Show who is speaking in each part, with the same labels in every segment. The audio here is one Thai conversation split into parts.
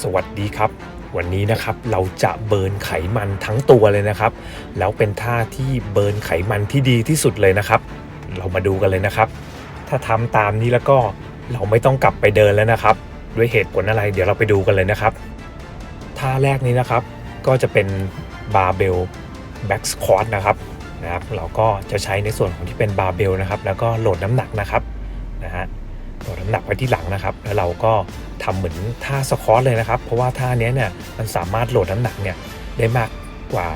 Speaker 1: สวัสดีครับ วันนี้นะครับเราจะเบิร์นไขมันทั้งตัวเลยนะครับ แล้วเป็นท่าที่เบิร์นไขมันที่ดีที่สุดเลยนะครับ เรามาดูกันเลยนะครับ ถ้าทำตามนี้แล้วก็เราไม่ต้องกลับไปเดินแล้วนะครับ ด้วยเหตุผลอะไรเดี๋ยวเราไปดูกันเลยนะครับท่าแรกนี้นะครับ ก็จะเป็นบาร์เบลแบ็กสควอตนะครับนะครับ เราก็จะใช้ในส่วนของที่เป็นบาร์เบลนะครับ แล้วก็โหลดน้ำหนักนะครับนะฮะ น้ำหนักไว้ที่หลังนะครับ แล้วเราก็ทำเหมือนท่าสควอตเลยนะครับ เพราะว่าท่านี้เนี่ยมันสามารถโหลดน้ำหนักเนี่ยได้มากกว่า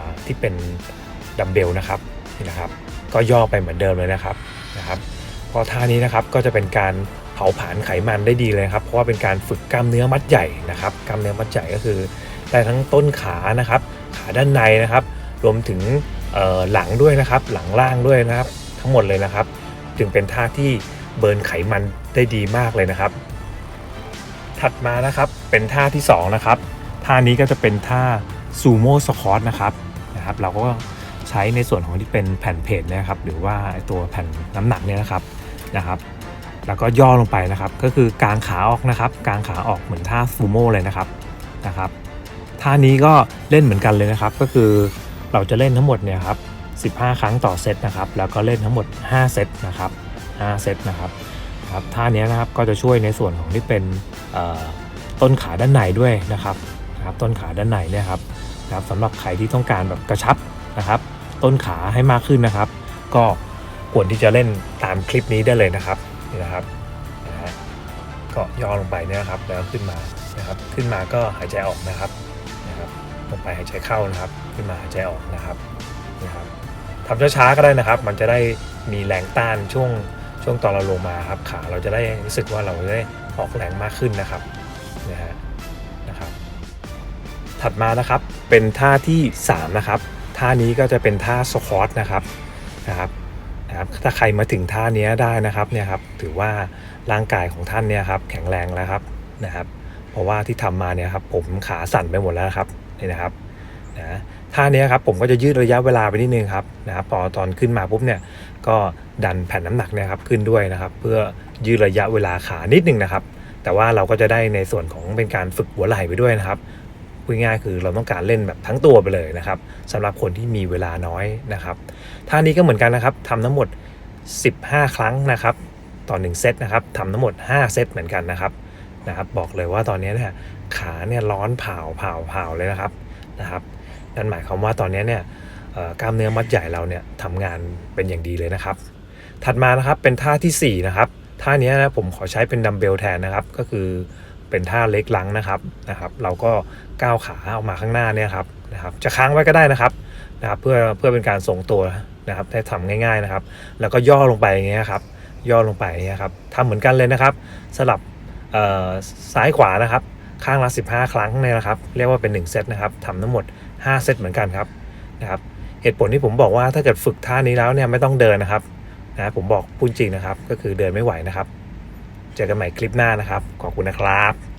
Speaker 1: าที่เป็นดัมเบลนะครับนี่นะครับ ก็ย่อไปเหมือนเดิมเลยนะครับนะครับเพราะท่านี้นะครับก็จะเป็นการเผาผลาญไขมันได้ดีเลยครับ เพราะว่าเป็นการฝึกกล้ามเนื้อมัดใหญ่นะครับกล้ามเนื้อมัดใหญ่ก็คือได้ทั้งต้นขานะครับ ขาด้านในนะครับ รวมถึงหลังด้วยนะครับ หลังล่างด้วยนะครับ ทั้งหมดเลยนะครับ จึงเป็นท่าที่ เบิร์นไขมันได้ดีมากเลยนะครับ ถัดมานะครับเป็นท่าที่ 2 นะครับ ท่านี้ก็จะเป็นท่าซูโม่สควอตนะครับนะครับเราก็ใช้ในส่วนของที่เป็นแผ่นเพจนะครับ หรือว่าตัวแผ่นน้ำหนักเนี่ยนะครับนะครับ แล้วก็ย่อลงไปนะครับ ก็คือกางขาออกนะครับ กางขาออกเหมือนท่าซูโม่เลยนะครับนะครับท่านี้ก็เล่นเหมือนกันเลยนะครับ ก็คือเราจะเล่นทั้งหมดเนี่ยครับ15 ครั้งต่อเซตนะครับ แล้วก็เล่นทั้งหมด 5 เซตนะครับ 5 เซตนะครับครับท่านี้นะครับก็จะช่วยในส่วนของที่เป็นต้นขาด้านในด้วยนะครับนะครับต้นขาด้านในเนี่ยครับนะครับสำหรับใครที่ต้องการแบบกระชับนะครับ ต้นขาให้มากขึ้นนะครับ ก็ควรที่จะเล่นตามคลิปนี้ได้เลยนะครับนี่นะครับนะฮะก็ย่อลงไปเนี่ยครับแล้วขึ้นมานะครับ ขึ้นมาก็หายใจออกนะครับนะครับลงไปหายใจเข้านะครับ ขึ้นมาหายใจออกนะครับนะครับทำช้าๆก็ได้นะครับ มันจะได้มีแรงต้านช่วง ช่วงตอนเราลงมาครับขาเราจะได้รู้สึกว่าเราได้ออกแรงมากขึ้นนะครับนะฮะนะครับ ถัดมานะครับเป็นท่าที่ 3 นะครับ ท่านี้ก็จะเป็นท่าสควอตนะครับนะครับนะครับถ้าใครมาถึงท่านี้ได้นะครับเนี่ยครับถือว่าร่างกายของท่านเนี่ยครับแข็งแรงแล้วครับนะครับ เพราะว่าที่ทำมาเนี่ยครับผมขาสั่นไปหมดแล้วครับนี่นะครับ นะท่านี้ครับผมก็จะยืดระยะเวลาไปนิดนึงครับนะครับพอตอนขึ้นมาปุ๊บเนี่ยก็ดันแผ่นน้ำหนักเนี่ยครับขึ้นด้วยนะครับ เพื่อยืดระยะเวลาขานิดนึงนะครับ แต่ว่าเราก็จะได้ในส่วนของเป็นการฝึกหัวไหล่ไปด้วยนะครับพูดง่ายคือเราต้องการเล่นแบบทั้งตัวไปเลยนะครับสำหรับคนที่มีเวลาน้อยนะครับท่านี้ก็เหมือนกันนะครับทำทั้งหมด 15 ครั้งนะครับต่อ1เซตนะครับทำทั้งหมด 5 เซตเหมือนกันนะครับนะครับ บอกเลยว่าตอนนี้เนี่ยขาเนี่ยร้อนเผาเผาเผาเลยนะครับนะครับ นั่นหมายความว่าตอนนี้เนี่ยกล้ามเนื้อมัดใหญ่เราเนี่ยทำงานเป็นอย่างดีเลยนะครับ ถัดมานะครับเป็นท่าทีสี่ 4 นะครับ ท่านี้นะผมขอใช้เป็นดัมเบลแทนนะครับ ก็คือเป็นท่าเล็กลังนะครับนะครับ เราก็ก้าวขาออกมาข้างหน้าเนี่ยครับนะครับ จะค้างไว้ก็ได้นะครับนะครับ เพื่อเพื่อเป็นการทรงตัวนะครับได้ทำง่าย ๆนะครับ แล้วก็ย่อลงไปอย่างเงี้ยครับย่อลงไปอย่างเงี้ยครับทำเหมือนกันเลยนะครับ สลับซ้ายขวานะครับ ข้างละ 15 ครั้งเนี่ยนะครับ เรียกว่าเป็น 1 เซตนะครับทำทั้งหมด 5 เซตเหมือนกันครับนะครับ เหตุผลที่ผมบอกว่าถ้าเกิดฝึกท่านี้แล้วเนี่ยไม่ต้องเดินนะครับนะผมบอกพูดจริงนะครับ ก็คือเดินไม่ไหวนะครับ เจอกันใหม่คลิปหน้านะครับ ขอบคุณนะครับ